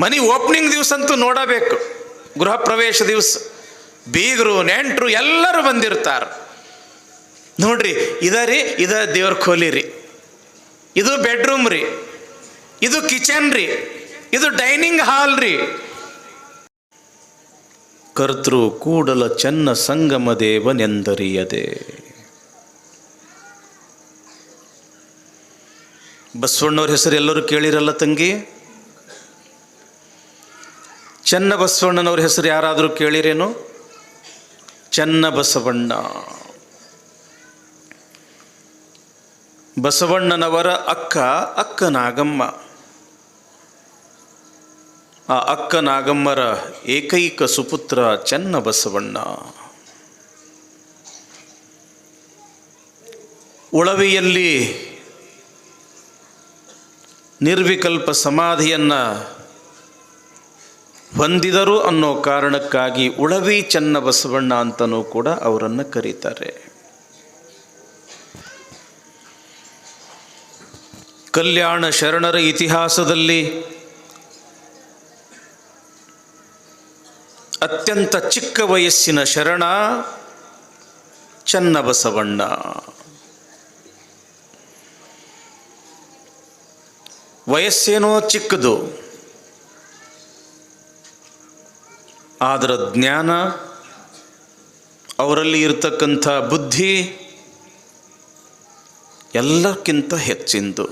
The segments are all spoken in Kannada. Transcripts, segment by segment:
ಮನಿ ಓಪನಿಂಗ್ ದಿವಸ ಅಂತೂ ನೋಡಬೇಕು. ಗೃಹ ಪ್ರವೇಶ ದಿವಸ. ಬೀಗರು, ನೆಂಟರು ಎಲ್ಲರೂ ಬಂದಿರ್ತಾರೆ. ನೋಡ್ರಿ, ಇದ ರೀ, ಇದ ದೇವ್ರ ಖೋಲಿ ರೀ. ಇದು ಬೆಡ್ರೂಮ್ ರೀ. ಇದು ಕಿಚನ್ ರೀ. ಇದು ಡೈನಿಂಗ್ ಹಾಲ್ ರೀ. ಕರ್ತೃ ಕೂಡಲ ಚೆನ್ನ ಸಂಗಮ ದೇವನೆಂದರಿಯದೆ. ಬಸವಣ್ಣವ್ರ ಹೆಸರು ಎಲ್ಲರೂ ಕೇಳಿರಲ್ಲ ತಂಗಿ? ಚೆನ್ನ ಬಸವಣ್ಣನವ್ರ ಹೆಸರು ಯಾರಾದರೂ ಕೇಳಿರೇನು? ಚೆನ್ನ ಬಸವಣ್ಣ ಬಸವಣ್ಣನವರ ಅಕ್ಕ ಅಕ್ಕ ನಾಗಮ್ಮ. ಆ ಅಕ್ಕ ನಾಗಮ್ಮರ ಏಕೈಕ ಸುಪುತ್ರ ಚೆನ್ನ ಬಸವಣ್ಣ ಉಳವೆಯಲ್ಲಿ ನಿರ್ವಿಕಲ್ಪ ಸಮಾಧಿಯನ್ನ ಹೊಂದಿದರು ಅನ್ನೋ ಕಾರಣಕ್ಕಾಗಿ ಉಳವಿ ಚನ್ನ ಬಸವಣ್ಣ ಅಂತನೂ ಕೂಡ ಅವರನ್ನು ಕರೀತಾರೆ. ಕಲ್ಯಾಣ ಶರಣರ ಇತಿಹಾಸದಲ್ಲಿ ಅತ್ಯಂತ ಚಿಕ್ಕ ವಯಸ್ಸಿನ ಶರಣ ಚನ್ನಬಸವಣ್ಣ. ವಯಸ್ಸೇನೋ ಚಿಕ್ಕದು. ಆದರ ಜ್ಞಾನ ಅವರಲ್ಲಿ ಇರತಕ್ಕಂಥ ಬುದ್ಧಿ ಎಲ್ಲಕ್ಕಿಂತ ಹೆಚ್ಚಿಂದು.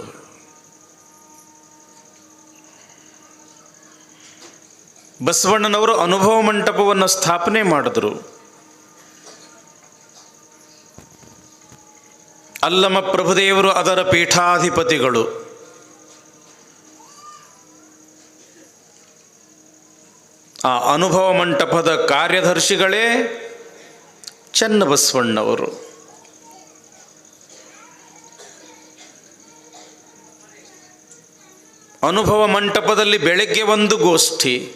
ಬಸವಣ್ಣನವರು ಅನುಭವ ಮಂಟಪವನ್ನು ಸ್ಥಾಪನೆ ಮಾಡಿದ್ರು. ಅಲ್ಲಮ ಪ್ರಭುದೇವರು ಅದರ ಪೀಠಾಧಿಪತಿಗಳು. ಆ ಅನುಭವ ಮಂಟಪದ ಕಾರ್ಯದರ್ಶಿಗಳೇ ಚನ್ನಬಸವಣ್ಣವರು. ಅನುಭವ ಮಂಟಪದಲ್ಲಿ ಬೆಳಗ್ಗೆ ಒಂದು ಗೋಷ್ಠಿ,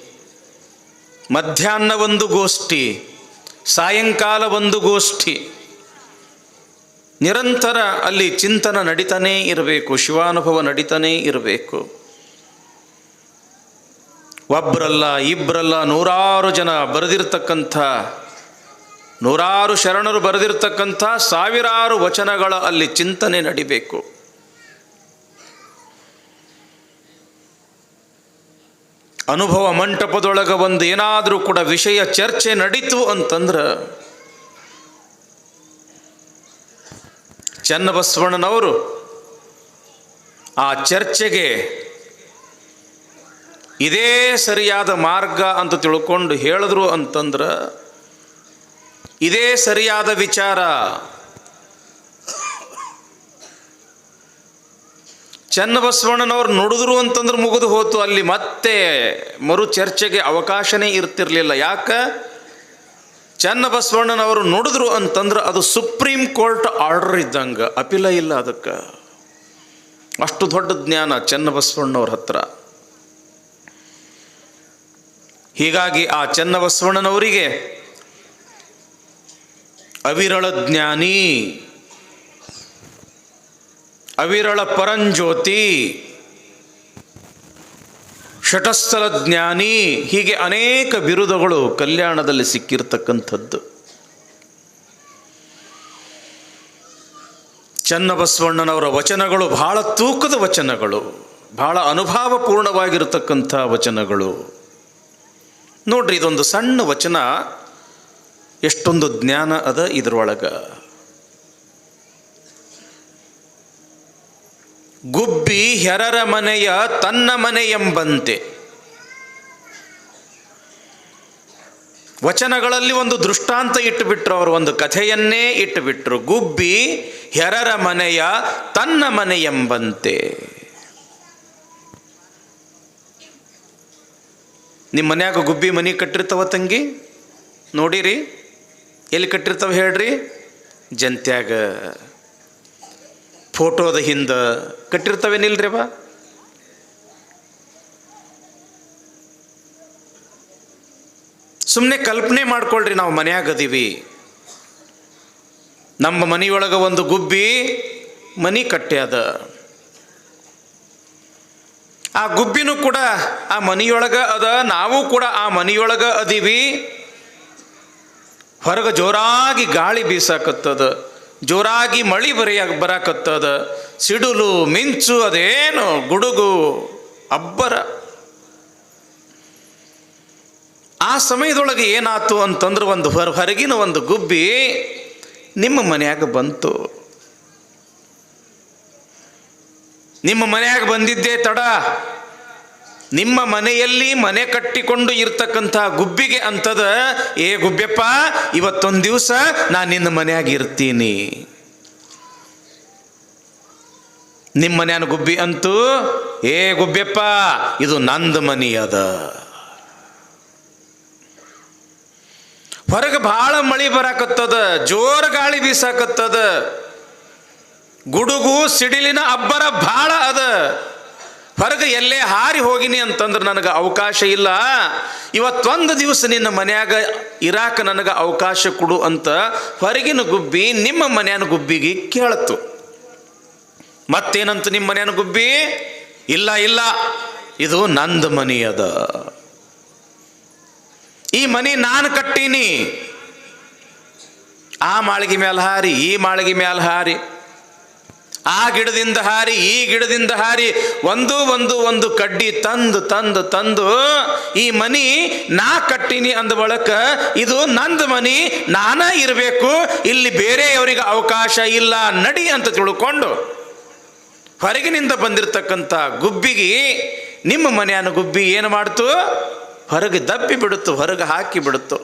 ಮಧ್ಯಾಹ್ನ ಒಂದು ಗೋಷ್ಠಿ, ಸಾಯಂಕಾಲ ಒಂದು ಗೋಷ್ಠಿ. ನಿರಂತರ ಅಲ್ಲಿ ಚಿಂತನ ನಡೀತಾನೇ ಇರಬೇಕು, ಶಿವಾನುಭವ ನಡೀತಾನೇ ಇರಬೇಕು. ಒಬ್ಬರಲ್ಲ ಇಬ್ಬರಲ್ಲ ನೂರಾರು ಜನ ಬರೆದಿರ್ತಕ್ಕಂಥ, ನೂರಾರು ಶರಣರು ಬರೆದಿರ್ತಕ್ಕಂಥ ಸಾವಿರಾರು ವಚನಗಳ ಅಲ್ಲಿ ಚಿಂತನೆ ನಡಿಬೇಕು. ಅನುಭವ ಮಂಟಪದೊಳಗೆ ಒಂದು ಏನಾದರೂ ಕೂಡ ವಿಷಯ ಚರ್ಚೆ ನಡೀತು ಅಂತಂದ್ರೆ ಚನ್ನಬಸವಣ್ಣನವರು ಆ ಚರ್ಚೆಗೆ ಇದೇ ಸರಿಯಾದ ಮಾರ್ಗ ಅಂತ ತಿಳ್ಕೊಂಡು ಹೇಳಿದ್ರು ಅಂತಂದ್ರೆ ಇದೇ ಸರಿಯಾದ ವಿಚಾರ. ಚನ್ನಬಸವಣ್ಣನವ್ರು ನುಡಿದ್ರು ಅಂತಂದ್ರೆ ಮುಗಿದು ಹೋತು. ಅಲ್ಲಿ ಮತ್ತೆ ಮರು ಚರ್ಚೆಗೆ ಅವಕಾಶನೇ ಇರ್ತಿರ್ಲಿಲ್ಲ. ಯಾಕೆ? ಚನ್ನಬಸವಣ್ಣನವರು ನುಡಿದ್ರು ಅಂತಂದ್ರೆ ಅದು ಸುಪ್ರೀಂ ಕೋರ್ಟ್ ಆರ್ಡರ್ ಇದ್ದಂಗೆ. ಅಪಿಲ ಇಲ್ಲ ಅದಕ್ಕೆ. ಅಷ್ಟು ದೊಡ್ಡ ಜ್ಞಾನ ಚನ್ನಬಸವಣ್ಣವ್ರ ಹತ್ರ. ಹೀಗಾಗಿ ಆ ಚನ್ನಬಸವಣ್ಣನವರಿಗೆ ಅವಿರಳ ಜ್ಞಾನಿ, ಅವಿರಳ ಪರಂಜ್ಯೋತಿ, ಷಟಸ್ಥಲ ಜ್ಞಾನಿ, ಹೀಗೆ ಅನೇಕ ಬಿರುದುಗಳು ಕಲ್ಯಾಣದಲ್ಲಿ ಸಿಕ್ಕಿರ್ತಕ್ಕಂಥದ್ದು. ಚನ್ನಬಸವಣ್ಣನವರ ವಚನಗಳು ಬಹಳ ತೂಕದ ವಚನಗಳು, ಬಹಳ ಅನುಭಾವಪೂರ್ಣವಾಗಿರತಕ್ಕಂಥ ವಚನಗಳು. ನೋಡ್ರಿ, ಇದೊಂದು ಸಣ್ಣ ವಚನ. ಎಷ್ಟೊಂದು ಜ್ಞಾನ ಅದ ಇದರೊಳಗೆ. ಗುಬ್ಬಿ ಹೆರರ ಮನೆಯ ತನ್ನ ಮನೆ ಎಂಬಂತೆ. ವಚನಗಳಲ್ಲಿ ಒಂದು ದೃಷ್ಟಾಂತ ಇಟ್ಟುಬಿಟ್ರು ಅವರು, ಒಂದು ಕಥೆಯನ್ನೇ ಇಟ್ಟುಬಿಟ್ರು. ಗುಬ್ಬಿ ಹೆರರ ಮನೆಯ ತನ್ನ ಮನೆ ಎಂಬಂತೆ. ನಿಮ್ಮ ಮನ್ಯಾಗ ಗುಬ್ಬಿ ಮನೆ ಕಟ್ಟಿರ್ತಾವ ತಂಗಿ? ನೋಡಿರಿ. ಎಲ್ಲಿ ಕಟ್ಟಿರ್ತಾವ ಹೇಳ್ರಿ? ಜಂತ್ಯಾಗ. ಫೋಟೋದ ಹಿಂದೆ. ಕಟ್ಟಿರ್ತವೇನಿಲ್ರಿ ಬಾ ಸುಮ್ಮನೆ ಕಲ್ಪನೆ ಮಾಡ್ಕೊಳ್ರಿ ನಾವು ಮನ್ಯಾಗ ಅದೀವಿ. ನಮ್ಮ ಮನೆಯೊಳಗೆ ಒಂದು ಗುಬ್ಬಿ ಮನಿ ಕಟ್ಟ್ಯಾದ ಆ ಗುಬ್ಬಿನೂ ಕೂಡ ಆ ಮನಿಯೊಳಗ ಅದ, ನಾವು ಕೂಡ ಆ ಮನಿಯೊಳಗ ಅದೀವಿ. ಹೊರಗೆ ಜೋರಾಗಿ ಗಾಳಿ ಬೀಸಾಕತ್ತದ, ಜೋರಾಗಿ ಮಳಿ ಬರೆಯ, ಬರಾಕತ್ತದ, ಸಿಡುಲು, ಮಿಂಚು, ಅದೇನು ಗುಡುಗು, ಅಬ್ಬರ. ಆ ಸಮಯದೊಳಗೆ ಏನಾಯ್ತು ಅಂತಂದ್ರೆ ಒಂದು ಹೊರ, ಹೊರಗಿನ ಒಂದು ಗುಬ್ಬಿ ನಿಮ್ಮ ಮನೆಯಾಗ ಬಂತು. ನಿಮ್ಮ ಮನೆಯಾಗ ಬಂದಿದ್ದೇ ತಡ. ನಿಮ್ಮ ಮನೆಯಲ್ಲಿ ಮನೆ ಕಟ್ಟಿಕೊಂಡು ಇರ್ತಕ್ಕಂಥ ಗುಬ್ಬಿಗೆ ಅಂತದ, ಏ ಗುಬ್ಬೆಪ್ಪ ಇವತ್ತೊಂದು ದಿವಸ ನಾನು ನಿನ್ನ ಮನೆಯಾಗಿ ಇರ್ತೀನಿ. ನಿಮ್ಮ ಮನೆಯನ್ನು ಗುಬ್ಬಿ ಅಂತೂ, ಏ ಗುಬ್ಬೆಪ್ಪ ಇದು ನಂದ ಮನಿ ಅದ. ಹೊರಗೆ ಭಾಳ ಮಳಿ ಬರಾಕತ್ತದ, ಜೋರ ಗಾಳಿ ಬೀಸಾಕತ್ತದ. ಗುಡುಗು, ಸಿಡಿಲಿನ ಅಬ್ಬರ ಭಾಳ ಅದ. ಹೊರಗೆ ಎಲ್ಲೇ ಹಾರಿ ಹೋಗಿನಿ ಅಂತಂದ್ರೆ ನನಗೆ ಅವಕಾಶ ಇಲ್ಲ. ಇವತ್ತೊಂದು ದಿವಸ ನಿನ್ನ ಮನ್ಯಾಗ ಇರಾಕ ನನಗೆ ಅವಕಾಶ ಕೊಡು ಅಂತ ಹೊರಗಿನ ಗುಬ್ಬಿ ನಿಮ್ಮ ಮನೆಯನ ಗುಬ್ಬಿಗೆ ಕೇಳತ್ತು ಮತ್ತೇನಂತ ನಿಮ್ಮ ಮನೆಯನ ಗುಬ್ಬಿ? ಇಲ್ಲ ಇಲ್ಲ. ಇದು ನಂದ ಮನಿ ಅದ. ಈ ಮನಿ ನಾನು ಕಟ್ಟೀನಿ. ಆ ಮಾಳಿಗೆ ಮೇಲೆ ಹಾರಿ, ಈ ಮಾಳಿಗೆ ಮೇಲೆ ಹಾರಿ. ಆ ಗಿಡದಿಂದ ಹಾರಿ, ಈ ಗಿಡದಿಂದ ಹಾರಿ, ಒಂದು ಒಂದು ಒಂದು ಕಡ್ಡಿ ತಂದು ತಂದು ತಂದು, ಈ ಮನಿ ನಾ ಕಟ್ಟಿನಿ ಅಂದ ಬಳಕ ಇದು ನಂದು ಮನಿ, ನಾನ ಇರಬೇಕು, ಇಲ್ಲಿ ಬೇರೆಯವರಿಗೆ ಅವಕಾಶ ಇಲ್ಲ, ನಡಿ ಅಂತ ತಿಳ್ಕೊಂಡು ಹೊರಗಿನಿಂದ ಬಂದಿರತಕ್ಕಂಥ ಗುಬ್ಬಿಗೆ ನಿಮ್ಮ ಮನೆಯನ್ನ ಗುಬ್ಬಿ ಏನು ಮಾಡ್ತು? ಹೊರಗೆ ದಬ್ಬಿ ಬಿಡುತ್ತು, ಹೊರಗೆ ಹಾಕಿ ಬಿಡುತ್ತು.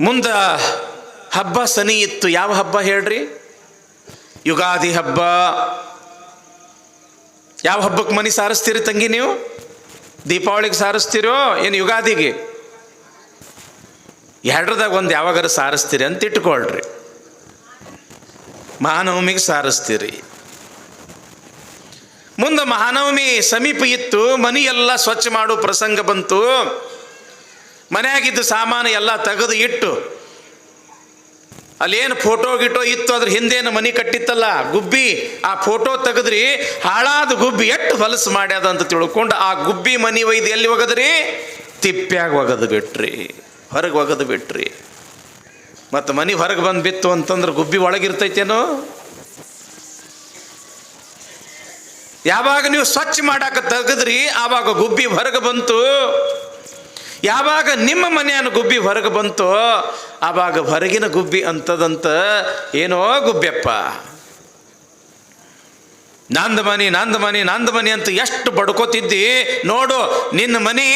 ಮುಂದ ಹಬ್ಬ ಸನಿ ಇತ್ತು. ಯಾವ ಹಬ್ಬ ಹೇಳ್ರಿ? ಯುಗಾದಿ ಹಬ್ಬ. ಯಾವ ಹಬ್ಬಕ್ಕೆ ಮನಿ ಸಾರಿಸ್ತೀರಿ ತಂಗಿ ನೀವು? ದೀಪಾವಳಿಗೆ ಸಾರಿಸ್ತೀರೋ? ಏನು ಯುಗಾದಿಗೆ? ಎರಡ್ರದಾಗ ಒಂದು ಯಾವಾಗಾರ ಸಾರಿಸ್ತೀರಿ ಅಂತ ಇಟ್ಕೊಳ್ರಿ ಮಹಾನವಮಿಗೆ ಸಾರಿಸ್ತೀರಿ. ಮುಂದೆ ಮಹಾನವಮಿ ಸಮೀಪ ಇತ್ತು. ಮನೆಯೆಲ್ಲ ಸ್ವಚ್ಛ ಮಾಡೋ ಪ್ರಸಂಗ ಬಂತು. ಮನೆಯಾಗಿದ್ದು ಸಾಮಾನು ಎಲ್ಲ ತೆಗೆದು ಇಟ್ಟು ಅಲ್ಲೇನು ಫೋಟೋ ಗಿಟೋ ಇತ್ತು ಅದ್ರ ಹಿಂದೇನು ಮನಿ ಕಟ್ಟಿತ್ತಲ್ಲ? ಗುಬ್ಬಿ. ಆ ಫೋಟೋ ತೆಗೆದ್ರಿ, ಹಾಳಾದ ಗುಬ್ಬಿ ಎಟ್ಟು ಹೊಲಸು ಮಾಡ್ಯದ ಅಂತ ತಿಳ್ಕೊಂಡು ಆ ಗುಬ್ಬಿ ಮನಿ ಒಯ್ದು ಎಲ್ಲಿ ಒಗದ್ರಿ? ತಿಪ್ಪ್ಯಾಗ ಒಗದು ಬಿಟ್ರಿ. ಹೊರಗೆ ಒಗದು ಬಿಟ್ರಿ. ಮತ್ತು ಮನಿ ಹೊರಗೆ ಬಂದು ಬಿತ್ತು ಅಂತಂದ್ರೆ ಗುಬ್ಬಿ ಒಳಗಿರ್ತೈತೇನೋ? ಯಾವಾಗ ನೀವು ಸ್ವಚ್ಛ ಮಾಡಾಕ ತೆಗೆದ್ರಿ, ಆವಾಗ ಗುಬ್ಬಿ ಹೊರಗೆ ಬಂತು. ಯಾವಾಗ ನಿಮ್ಮ ಮನೆಯನ್ನು ಗುಬ್ಬಿ ಹೊರಗೆ ಬಂತು, ಆವಾಗ ಹೊರಗಿನ ಗುಬ್ಬಿ ಅಂತದಂತ ಏನೋ ಗುಬ್ಬೆಪ್ಪ ನಂದ ಮನಿ ನಂದ ಮನಿ ನಂದ ಮನಿ ಅಂತ ಎಷ್ಟು ಬಡ್ಕೋತಿದ್ದಿ, ನೋಡು, ನಿನ್ನ ಮನಿ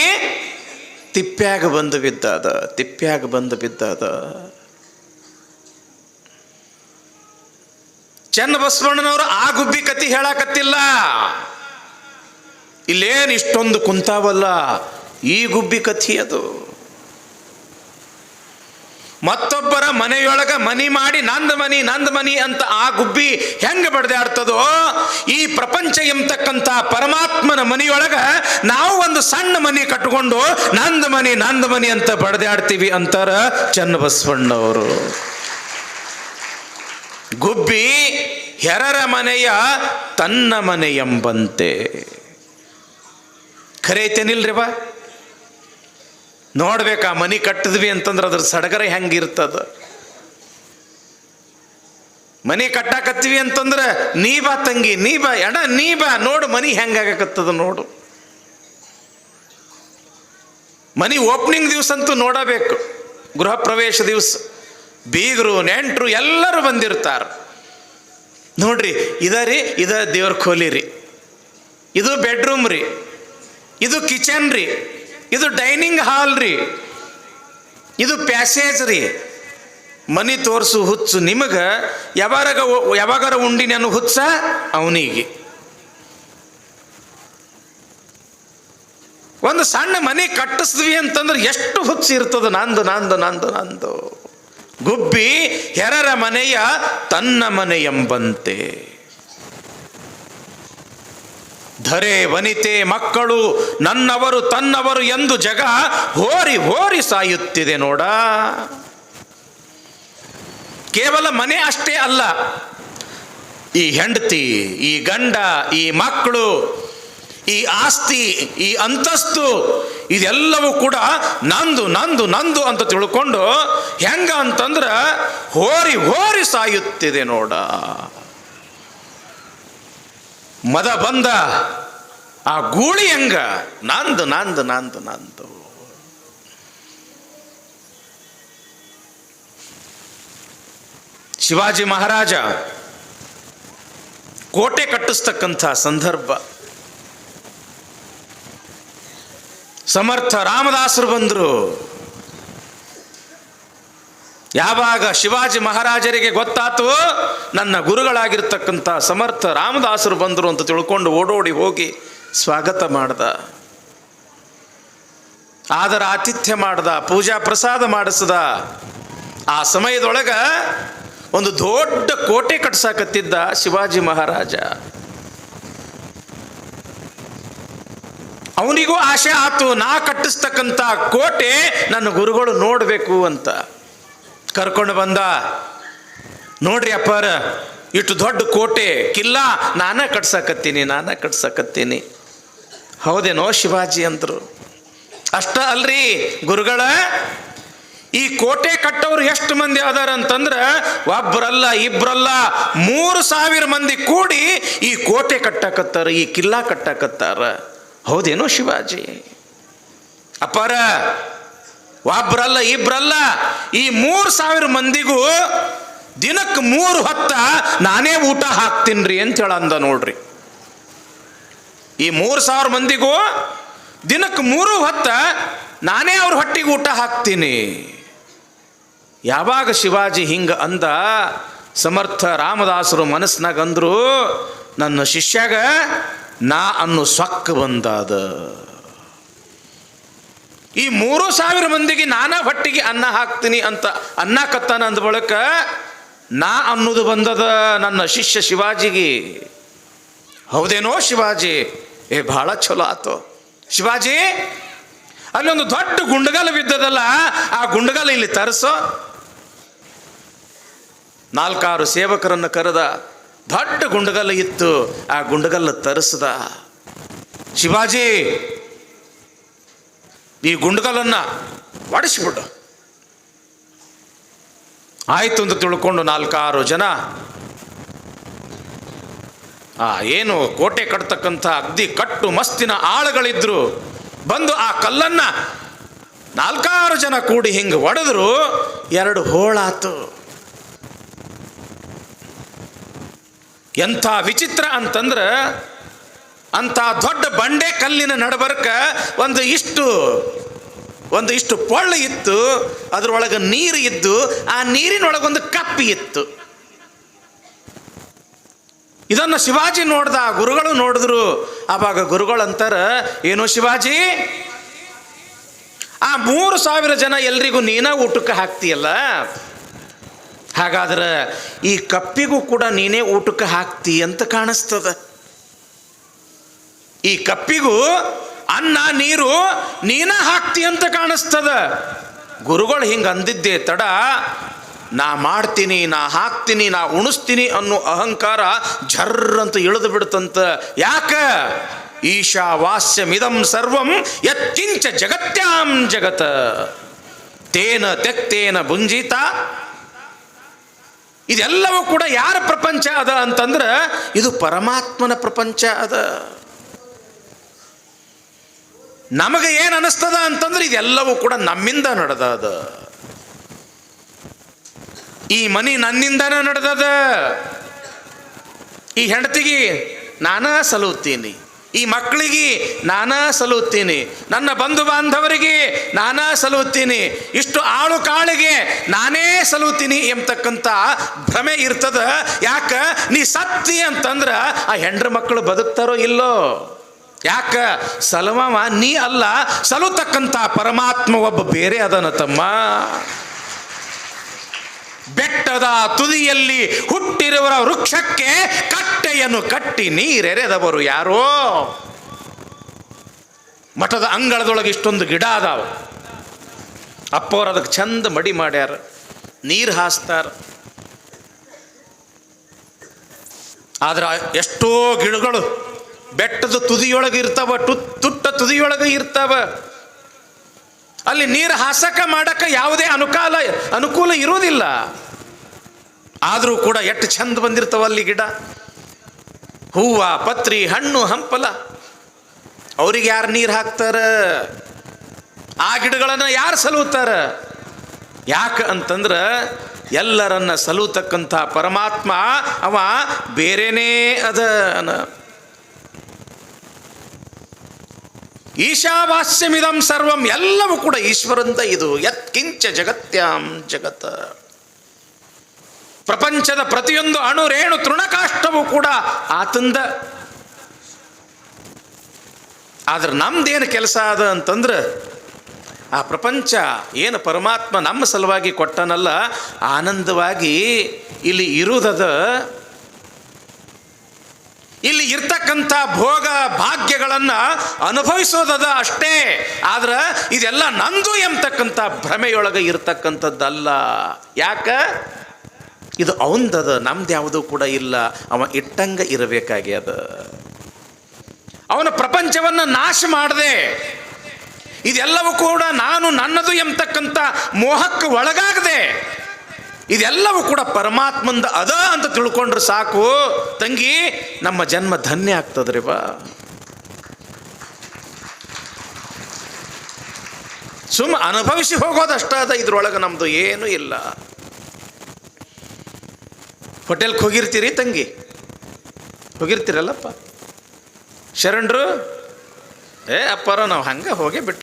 ತಿಪ್ಪ್ಯಾಗ ಬಂದು ಬಿದ್ದಾದ, ತಿಪ್ಪ್ಯಾಗ ಬಂದು ಬಿದ್ದಾದ. ಚೆನ್ನ ಬಸವಣ್ಣನವರು ಆ ಗುಬ್ಬಿ ಕತಿ ಹೇಳಾಕತ್ತಿಲ್ಲ. ಇಲ್ಲೇನು ಇಷ್ಟೊಂದು ಕುಂತಾವಲ್ಲ. ಈ ಗುಬ್ಬಿ ಕಥಿ ಅದು. ಮತ್ತೊಬ್ಬರ ಮನೆಯೊಳಗ ಮನಿ ಮಾಡಿ ನಂದ ಮನಿ ನಂದ ಮನಿ ಅಂತ ಆ ಗುಬ್ಬಿ ಹೆಂಗೆ ಬಡ್ದಾಡ್ತದೋ ಈ ಪ್ರಪಂಚ ಎಂಬತಕ್ಕಂಥ ಪರಮಾತ್ಮನ ಮನಿಯೊಳಗ ನಾವು ಒಂದು ಸಣ್ಣ ಮನಿ ಕಟ್ಟಿಕೊಂಡು ನಂದ ಮನಿ ನಂದ ಮನಿ ಅಂತ ಬಡ್ದಾಡ್ತೀವಿ ಅಂತಾರ ಚನ್ನಬಸವಣ್ಣವರು. ಗುಬ್ಬಿ ಹೆರರ ಮನೆಯ ತನ್ನ ಮನೆ ಎಂಬಂತೆ. ಐತೇನಿಲ್ರಿ ಬಾ? ನೋಡ್ಬೇಕಾ ಮನಿ ಕಟ್ಟಿದ್ವಿ ಅಂತಂದ್ರೆ ಅದ್ರ ಸಡಗರ ಹೆಂಗಿರ್ತದ ಮನಿ ಕಟ್ಟಾಕತ್ತೀವಿ ಅಂತಂದ್ರೆ, ನೀ ಬಾ ತಂಗಿ, ನೀ ಬಾ, ಎಡ, ನೀ ಬಾ, ನೋಡು ಮನಿ ಹೆಂಗಾಗಕತ್ತದ ನೋಡು. ಮನಿ ಓಪನಿಂಗ್ ದಿವಸ ಅಂತೂ ನೋಡಬೇಕು, ಗೃಹ ಪ್ರವೇಶ ದಿವಸ. ಬೀಗರು, ನೆಂಟರು ಎಲ್ಲರೂ ಬಂದಿರ್ತಾರೆ. ನೋಡ್ರಿ, ಇದ ರೀ, ಇದ ದೇವ್ರ ಖೋಲಿ ರೀ. ಇದು ಬೆಡ್ರೂಮ್ ರೀ. ಇದು ಕಿಚನ್ ರೀ. ಇದು ಡೈನಿಂಗ್ ಹಾಲ್ ರೀ. ಇದು ಪ್ಯಾಸೇಜ್ ರೀ. ಮನಿ ತೋರಿಸು, ಹುಚ್ಚು. ನಿಮಗೆ ಯಾವಾಗ ಯಾವಾಗರ ಉಂಡಿ ನಾನು ಹುಚ್ಚ ಅವನಿಗೆ. ಒಂದು ಸಣ್ಣ ಮನೆ ಕಟ್ಟಿಸಿದ್ವಿ ಅಂತಂದ್ರೆ ಎಷ್ಟು ಹುಚ್ಚು ಇರ್ತದ ನಂದು ನಂದು ನಂದು ನಂದು. ಗುಬ್ಬಿ, ಹೆರರ ಮನೆಯ ತನ್ನ ಮನೆ ಎಂಬಂತೆ. ಧರೆ ವನಿತೆ ಮಕ್ಕಳು ನನ್ನವರು ತನ್ನವರು ಎಂದು ಜಗ ಹೋರಿ ಹೋರಿ ಸಾಯುತ್ತಿದೆ ನೋಡ. ಕೇವಲ ಮನೆ ಅಷ್ಟೇ ಅಲ್ಲ, ಈ ಹೆಂಡತಿ, ಈ ಗಂಡ, ಈ ಮಕ್ಕಳು, ಈ ಆಸ್ತಿ, ಈ ಅಂತಸ್ತು, ಇದೆಲ್ಲವೂ ಕೂಡ ನಂದು ನಂದು ನಂದು ಅಂತ ತಿಳ್ಕೊಂಡು ಹೆಂಗ ಅಂತಂದ್ರ ಹೋರಿ ಹೋರಿ ಸಾಯುತ್ತಿದೆ ನೋಡ. ಮದ ಬಂದ, ಆ ಗೂಳಿ ಹೆಂಗ? ನಂದು ನಂದು ನಂದು ನಂದು. ಶಿವಾಜಿ ಮಹಾರಾಜ, ಕೋಟೆ ಕಟ್ಟಿಸ್ತಕ್ಕಂಥ ಸಂದರ್ಭ. ಸಮರ್ಥ ರಾಮದಾಸರು ಬಂದರು. ಯಾವಾಗ ಶಿವಾಜಿ ಮಹಾರಾಜರಿಗೆ ಗೊತ್ತಾತು, ನನ್ನ ಗುರುಗಳಾಗಿರ್ತಕ್ಕಂಥ ಸಮರ್ಥ ರಾಮದಾಸರು ಬಂದರು ಅಂತ ತಿಳ್ಕೊಂಡು ಓಡೋಡಿ ಹೋಗಿ ಸ್ವಾಗತ ಮಾಡ್ದ. ಆದರ ಆತಿಥ್ಯ ಮಾಡ್ದ, ಪೂಜಾ ಪ್ರಸಾದ ಮಾಡಿಸ್ದ. ಆ ಸಮಯದೊಳಗ ಒಂದು ದೊಡ್ಡ ಕೋಟೆ ಕಟ್ಸಾಕತ್ತಿದ್ದ ಶಿವಾಜಿ ಮಹಾರಾಜ. ಅವನಿಗೂ ಆಸೆ ಆತು, ನಾ ಕಟ್ಟಿಸ್ತಕ್ಕಂಥ ಕೋಟೆ ನನ್ನ ಗುರುಗಳು ನೋಡಬೇಕು ಅಂತ. ಕರ್ಕೊಂಡು ಬಂದ. ನೋಡ್ರಿ ಅಪ್ಪಾರ, ಇಷ್ಟು ದೊಡ್ಡ ಕೋಟೆ, ಕಿಲ್ಲ, ನಾನೇ ಕಟ್ಸಕತ್ತೀನಿ ನಾನೇ ಕಟ್ಸಕತ್ತೀನಿ. ಹೌದೇನೋ ಶಿವಾಜಿ ಅಂದರು. ಅಷ್ಟ ಅಲ್ರಿ ಗುರುಗಳ, ಈ ಕೋಟೆ ಕಟ್ಟೋರು ಎಷ್ಟು ಮಂದಿ ಅದಾರ ಅಂತಂದ್ರೆ ಒಬ್ಬರಲ್ಲ ಇಬ್ಬರಲ್ಲ ಮೂರು ಸಾವಿರ ಮಂದಿ ಕೂಡಿ ಈ ಕೋಟೆ ಕಟ್ಟಕತ್ತಾರ, ಈ ಕಿಲ್ಲ ಕಟ್ಟಕತ್ತಾರ. ಹೌದೇನೋ ಶಿವಾಜಿ. ಅಪ್ಪಾರ ಒಬ್ರಲ್ಲ ಇಬ್ರಲ್ಲ ಈ ಮೂರು ಸಾವಿರ ಮಂದಿಗೂ ದಿನಕ್ಕೆ ಮೂರು ಹೊತ್ತ ನಾನೇ ಊಟ ಹಾಕ್ತೀನ್ರಿ ಅಂತ ಹೇಳಂದ ನೋಡ್ರಿ. ಈ ಮೂರು ಸಾವಿರ ಮಂದಿಗೂ ದಿನಕ್ಕೆ ಮೂರು ಹೊತ್ತ ನಾನೇ ಅವ್ರ ಹೊಟ್ಟಿಗೆ ಊಟ ಹಾಕ್ತೀನಿ. ಯಾವಾಗ ಶಿವಾಜಿ ಹಿಂಗ ಅಂದ, ಸಮರ್ಥ ರಾಮದಾಸರು ಮನಸ್ಸಿನಾಗ ಅಂದ್ರು, ನನ್ನ ಶಿಷ್ಯಾಗ ನಾ ಅನ್ನು ಸೊಕ್ಕ ಬಂದಾದ. ಈ ಮೂರು ಸಾವಿರ ಮಂದಿಗೆ ನಾನಾ ಹೊಟ್ಟಿಗೆ ಅನ್ನ ಹಾಕ್ತೀನಿ ಅಂತ ಅನ್ನ ಕತ್ತಾನ ಅಂದ ಬಳಿಕ ನಾ ಅನ್ನೋದು ಬಂದದ ನನ್ನ ಶಿಷ್ಯ ಶಿವಾಜಿಗೆ. ಹೌದೇನೋ ಶಿವಾಜಿ? ಏ, ಭಾಳ ಚಲೋ ಆತು. ಶಿವಾಜಿ, ಅಲ್ಲೊಂದು ದೊಡ್ಡ ಗುಂಡಗಲ ಬಿದ್ದದಲ್ಲ, ಆ ಗುಂಡಗಾಲ ಇಲ್ಲಿ ತರಿಸೋ. ನಾಲ್ಕಾರು ಸೇವಕರನ್ನು ಕರೆದ, ದೊಡ್ಡ ಗುಂಡಗಲ್ಲ ಇತ್ತು, ಆ ಗುಂಡಗಲ್ಲ ತರಿಸ್ದ. ಶಿವಾಜಿ ಈ ಗುಂಡಗಲನ್ನ ಒಡಿಸ್ಬಿಡು ಆಯಿತು ಅಂತ ತಿಳ್ಕೊಂಡು ನಾಲ್ಕಾರು ಜನ ಆ ಏನು ಕೋಟೆ ಕಟ್ತಕ್ಕಂಥ ಅಗ್ದಿ ಕಟ್ಟು ಮಸ್ತಿನ ಆಳುಗಳಿದ್ರು ಬಂದು ಆ ಕಲ್ಲನ್ನ ನಾಲ್ಕಾರು ಜನ ಕೂಡಿ ಹಿಂಗೆ ಒಡೆದ್ರು, ಎರಡು ಹೋಳಾತು. ಎಂಥ ವಿಚಿತ್ರ ಅಂತಂದ್ರೆ ಅಂಥ ದೊಡ್ಡ ಬಂಡೆ ಕಲ್ಲಿನ ನಡಬರ್ಕ ಒಂದು ಇಷ್ಟು ಒಂದು ಇಷ್ಟು ಪೊಳ್ಳು ಇತ್ತು, ಅದರೊಳಗೆ ನೀರು ಇದ್ದು, ಆ ನೀರಿನೊಳಗೊಂದು ಕಪ್ಪಿ ಇತ್ತು. ಇದನ್ನು ಶಿವಾಜಿ ನೋಡ್ದ ಗುರುಗಳು ನೋಡಿದ್ರು. ಆವಾಗ ಗುರುಗಳು ಅಂತಾರ, ಏನು ಶಿವಾಜಿ? ಆ ಮೂರು ಸಾವಿರ ಜನ ಎಲ್ರಿಗೂ ನೀನ ಊಟಕ್ಕೆ ಹಾಕ್ತೀಯಲ್ಲ? ಹಾಗಾದ್ರೆ ಈ ಕಪ್ಪಿಗೂ ಕೂಡ ನೀನೇ ಊಟಕ್ಕೆ ಹಾಕ್ತಿ ಅಂತ ಕಾಣಿಸ್ತದ. ಈ ಕಪ್ಪಿಗೂ ಅನ್ನ, ನೀರು ನೀನ ಹಾಕ್ತಿ ಅಂತ ಕಾಣಿಸ್ತದ. ಗುರುಗಳು ಹಿಂಗೆ ಅಂದಿದ್ದೆ ತಡ, ನಾ ಮಾಡ್ತೀನಿ, ನಾ ಹಾಕ್ತೀನಿ, ನಾ ಉಣಿಸ್ತೀನಿ ಅನ್ನೋ ಅಹಂಕಾರ ಝರ್ ಅಂತ ಇಳಿದು ಬಿಡ್ತಂತ. ಯಾಕ? ಈಶಾವಾಸ್ಯಮಿದಂ ಸರ್ವಂ ಯತ್ಕಿಂಚ ಜಗತ್ಯಾಂ ಜಗತ್. ತೇನ ತೆಕ್ತೇನ ಭುಂಜಿತ. ಇದೆಲ್ಲವೂ ಕೂಡ ಯಾರ ಪ್ರಪಂಚ ಅದ ಅಂತಂದ್ರೆ ಇದು ಪರಮಾತ್ಮನ ಪ್ರಪಂಚ ಅದ. ನಮಗೆ ಏನು ಅನಿಸ್ತದ ಅಂತಂದ್ರೆ ಇದೆಲ್ಲವೂ ಕೂಡ ನಮ್ಮಿಂದ ನಡೆದದ. ಈ ಮನಿ ನನ್ನಿಂದನೇ ನಡೆದದ. ಈ ಹೆಂಡತಿಗೆ ನಾನಾ ಸಲುತ್ತೀನಿ. ಈ ಮಕ್ಕಳಿಗೆ ನಾನಾ ಸಲುತ್ತೀನಿ. ನನ್ನ ಬಂಧು ಬಾಂಧವರಿಗೆ ನಾನಾ ಸಲುತ್ತೀನಿ. ಇಷ್ಟು ಆಳು ಕಾಳಿಗೆ ನಾನೇ ಸಲುತ್ತೀನಿ ಎಂಬತಕ್ಕಂಥ ಭ್ರಮೆ ಇರ್ತದ. ಯಾಕ? ನೀ ಸತ್ತಿ ಅಂತಂದ್ರೆ ಆ ಹೆಂಡ್ರ ಮಕ್ಕಳು ಬದುಕ್ತಾರೋ ಇಲ್ಲೋ? ಯಾಕ? ಸಲಮವ, ನೀ ಅಲ್ಲ ಸಲುತಕ್ಕಂಥ ಪರಮಾತ್ಮ ಒಬ್ಬ ಬೇರೆ ಅದನ ತಮ್ಮ. ಬೆಟ್ಟದ ತುದಿಯಲ್ಲಿ ಹುಟ್ಟಿರುವ ವೃಕ್ಷಕ್ಕೆ ಕಟ್ಟೆಯನ್ನು ಕಟ್ಟಿ ನೀರೆರೆದವರು ಯಾರೋ? ಮಠದ ಅಂಗಳದೊಳಗೆ ಇಷ್ಟೊಂದು ಗಿಡ ಅದಾವ. ಅಪ್ಪವ್ರು ಅದಕ್ಕೆ ಚಂದ ಮಡಿ ಮಾಡ್ಯಾರ, ನೀರು ಹಾಸ್ತಾರ. ಆದ್ರೆ ಎಷ್ಟೋ ಗಿಡಗಳು ಬೆಟ್ಟದ ತುದಿಯೊಳಗೆ ಇರ್ತಾವ ತುಟ್ಟ ತುದಿಯೊಳಗೆ ಇರ್ತಾವ. ಅಲ್ಲಿ ನೀರು ಹಾಸಕ ಮಾಡಕ್ಕೆ ಯಾವುದೇ ಅನುಕಾಲ, ಅನುಕೂಲ ಇರೋದಿಲ್ಲ ಆದರೂ ಕೂಡ ಎಷ್ಟು ಚಂದ ಬಂದಿರ್ತಾವ ಅಲ್ಲಿ ಗಿಡ. ಹೂವ, ಪತ್ರಿ, ಹಣ್ಣು, ಹಂಪಲ. ಅವ್ರಿಗೆ ಯಾರು ನೀರು ಹಾಕ್ತಾರ? ಆ ಗಿಡಗಳನ್ನು ಯಾರು ಸಲುತ್ತಾರ ಯಾಕೆ ಅಂತಂದ್ರೆ ಎಲ್ಲರನ್ನ ಸಲುತಕ್ಕಂಥ ಪರಮಾತ್ಮ ಅವ ಬೇರೆನೇ ಅದನ ಈಶಾವಾಸ್ಯಮಿದಂ ಸರ್ವಂ, ಎಲ್ಲವೂ ಕೂಡ ಈಶ್ವರಂದ ಇದು. ಯತ್ಕಿಂಚ ಜಗತ್ಯಾಂ ಜಗತ್ತ ಪ್ರಪಂಚದ ಪ್ರತಿಯೊಂದು ಅಣು ರೇಣು ತೃಣಕಾಷ್ಟವೂ ಕೂಡ ಆತಂದ. ಆದ್ರೆ ನಮ್ದೇನು ಕೆಲಸ ಅದ ಅಂತಂದ್ರೆ, ಆ ಪ್ರಪಂಚ ಏನು ಪರಮಾತ್ಮ ನಮ್ಮ ಸಲುವಾಗಿ ಕೊಟ್ಟನಲ್ಲ, ಆನಂದವಾಗಿ ಇಲ್ಲಿ ಇರುವುದದ ಇರ್ತಕ್ಕಂಥ ಭೋಗ ಭಾಗ್ಯಗಳನ್ನು ಅನುಭವಿಸೋದದ ಅಷ್ಟೇ. ಆದ್ರೆ ಇದೆಲ್ಲ ನಂದು ಎಂಬತಕ್ಕಂಥ ಭ್ರಮೆಯೊಳಗೆ ಇರ್ತಕ್ಕಂಥದ್ದಲ್ಲ. ಯಾಕ? ಇದು ಅವಂದದ, ನಮ್ದು ಯಾವುದೂ ಕೂಡ ಇಲ್ಲ. ಅವ ಇಟ್ಟಂಗ ಇರಬೇಕಾಗ್ಯದ. ಅವನ ಪ್ರಪಂಚವನ್ನು ನಾಶ ಮಾಡದೆ. ಇದೆಲ್ಲವೂ ಕೂಡ ನಾನು ನನ್ನದು ಎಂಬತಕ್ಕಂಥ ಮೋಹಕ್ಕೆ ಒಳಗಾಗದೆ. ಇದೆಲ್ಲವೂ ಕೂಡ ಪರಮಾತ್ಮಂದ ಅದ ಅಂತ ತಿಳ್ಕೊಂಡ್ರೆ ಸಾಕು. ತಂಗಿ, ನಮ್ಮ ಜನ್ಮ ಧನ್ಯ ಆಗ್ತದ್ರಿ ಬಾ. ಸುಮ್ಮ ಅನುಭವಿಸಿ ಹೋಗೋದಷ್ಟ ಅದ, ಇದ್ರೊಳಗೆ ನಮ್ದು ಏನೂ ಇಲ್ಲ. ಹೋಟೆಲ್ಗೆ ಹೋಗಿರ್ತೀರಿ ತಂಗಿ? ಹೋಗಿರ್ತೀರಲ್ಲಪ್ಪ? ಶರಣರು? ಏ ಅಪ್ಪರ, ನಾವು ಹಂಗೆ ಹೋಗೇ ಬಿಟ್ಟು